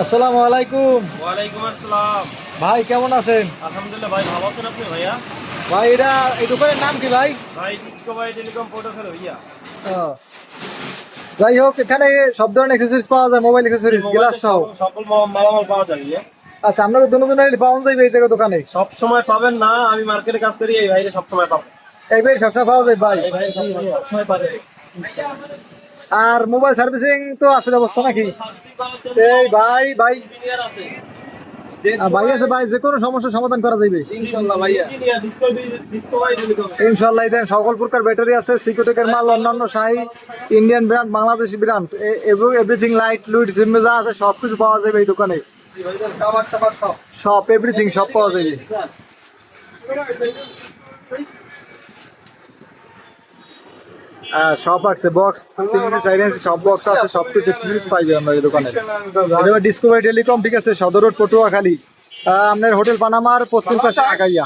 আসসালামু আলাইকুম। ওয়ালাইকুম আসসালাম। ভাই কেমন আছেন? আলহামদুলিল্লাহ ভাই ভালো আছেন আপনি ভাইয়া? ভাই এটা এই দোকানের নাম কি ভাই? ভাই ডিসকো ভাই টেলিকম প্রোটোকল ভাইয়া। যাই হোক এখানে সব ধরনের অ্যাক্সেসরিজ পাওয়া যায় মোবাইল অ্যাক্সেসরিজ গ্লাস সহ। সকল মালামাল পাওয়া যায় আচ্ছা আপনাকে দুনো দুনো পাওয়া যাবে এই জায়গা দোকানে? সব সময় পাবেন না আমি মার্কেটে কাজ করি এই ভাইরে সব সময় পাবেন এই ভাই সবসময় পাওয়া যায় ভাই? এই ভাই সব সময় পাবে আর মোবাইল সার্ভিসিং তো আছে অবস্থা নাকি? এই ভাই ভাই। ভাই আছে ভাই যে কোনো সমস্যার সমাধান করা যাবে ইনশাল্লাহ দেন সকল প্রকার ব্যাটারি আছে সিকিউরিটির মাল অন্যান্য শাহী ইন্ডিয়ান ব্র্যান্ড বাংলাদেশি ব্র্যান্ড এবং এভরিথিং লাইট লুইট জিম্মে যা আছে সব কিছু পাওয়া যাবে এই দোকানে। সব। এভরিথিং সব পাওয়া যাবে সব আছে বক্স তিনটি সাইডে সব বক্স আছে সব কিছু এক্সেসরিজ পাই যাবেন এই দোকানে। এটা ডিসকভারি টেলিকম ঠিক আছে, সদর রোড, পটুয়াখালী। আপনার হোটেল পানামার, পশ্চিম পাশে আগাইয়া।